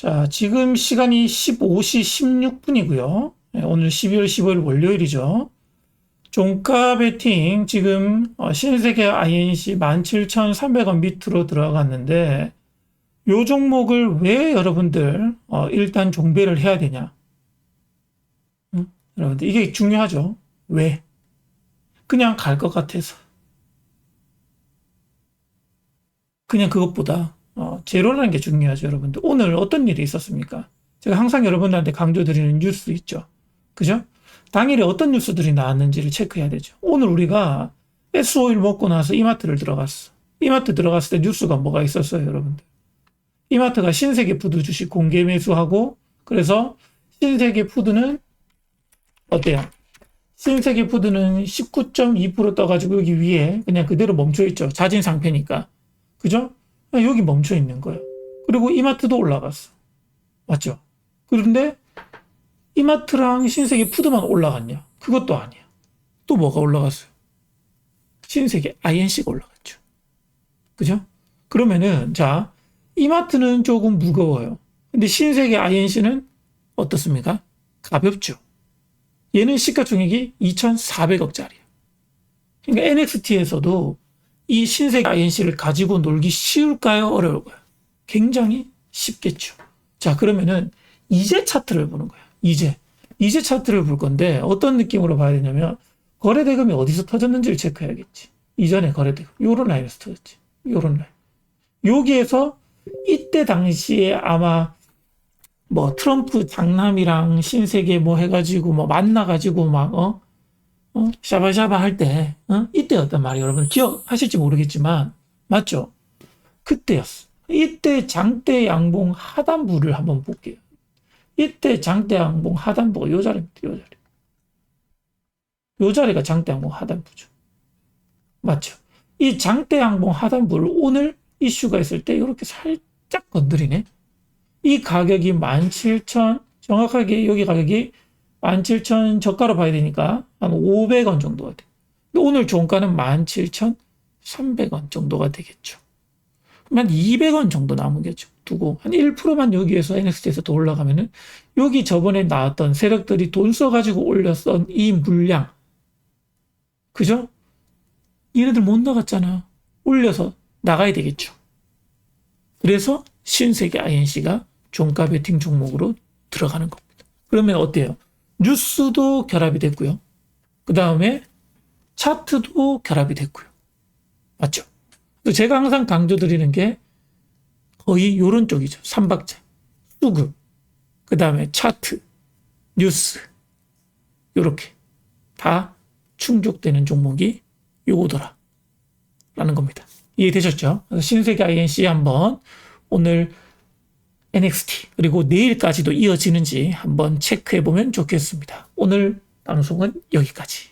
자, 지금 시간이 15시 16분이고요. 오늘 12월 15일 월요일이죠. 종가 베팅 지금 어, 신세계 INC 17,300원 밑으로 들어갔는데 요 종목을 왜 여러분들 어, 일단 종배를 해야 되냐? 응? 여러분들 이게 중요하죠. 왜? 그냥 갈 것 같아서. 그냥 그것보다 어, 제로라는 게 중요하죠, 여러분들. 오늘 어떤 일이 있었습니까? 제가 항상 여러분들한테 강조드리는 뉴스 있죠. 그죠? 당일에 어떤 뉴스들이 나왔는지를 체크해야 되죠. 오늘 우리가 S5일 먹고 나서 이마트를 들어갔어. 이마트 들어갔을 때 뉴스가 뭐가 있었어요, 여러분들? 이마트가 신세계 푸드 주식 공개 매수하고 그래서 신세계 푸드는 어때요? 신세계 푸드는 19.2% 떠가지고 여기 위에 그냥 그대로 멈춰 있죠. 자진 상패니까. 그죠? 여기 멈춰 있는 거예요. 그리고 이마트도 올라갔어. 맞죠? 그런데 이마트랑 신세계 푸드만 올라갔냐? 그것도 아니야. 또 뭐가 올라갔어요? 신세계 INC가 올라갔죠. 그죠? 그러면은, 자, 이마트는 조금 무거워요. 근데 신세계 INC는 어떻습니까? 가볍죠. 얘는 시가총액이 2,400억짜리예요. 그러니까 NXT에서도 이 신세계 INC를 가지고 놀기 쉬울까요? 어려울까요? 굉장히 쉽겠죠. 자, 그러면은 이제 차트를 보는 거예요. 이제. 이제 차트를 볼 건데 어떤 느낌으로 봐야 되냐면 거래 대금이 어디서 터졌는지를 체크해야겠지. 이전에 거래 대금. 요런 라인에서 터졌지. 요런 라인. 여기에서 이때 당시에 아마 뭐 트럼프 장남이랑 신세계 뭐 해가지고 뭐 만나가지고 막 어? 어? 샤바샤바 할 때, 어? 이때였단 말이에요. 여러분 기억하실지 모르겠지만, 맞죠? 그때였어. 이때 장대 양봉 하단부를 한번 볼게요. 이때 장대 양봉 하단부가 요 자리입니다. 요 자리. 요 자리가 장대 양봉 하단부죠. 맞죠? 이 장대 양봉 하단부를 오늘 이슈가 있을 때 이렇게 살짝 건드리네. 이 가격이 17,000, 정확하게 여기 가격이 17,000 저가로 봐야 되니까 한 500원 정도가 돼. 근데 오늘 종가는 17,300원 정도가 되겠죠. 그러면 200원 정도 남으겠죠. 두고 한 1%만 여기에서 NXT에서 더 올라가면은 여기 저번에 나왔던 세력들이 돈 써가지고 올렸던 이 물량 그죠? 얘네들 못 나갔잖아. 올려서 나가야 되겠죠. 그래서 신세계 INC가 종가 베팅 종목으로 들어가는 겁니다. 그러면 어때요? 뉴스도 결합이 됐고요. 그 다음에 차트도 결합이 됐고요. 맞죠? 또 제가 항상 강조드리는 게 거의 요런 쪽이죠. 삼박자, 수급, 그 다음에 차트, 뉴스, 요렇게 다 충족되는 종목이 요거더라. 라는 겁니다. 이해되셨죠? 신세계 INC 한번 오늘 NXT 그리고 내일까지도 이어지는지 한번 체크해 보면 좋겠습니다. 오늘 방송은 여기까지.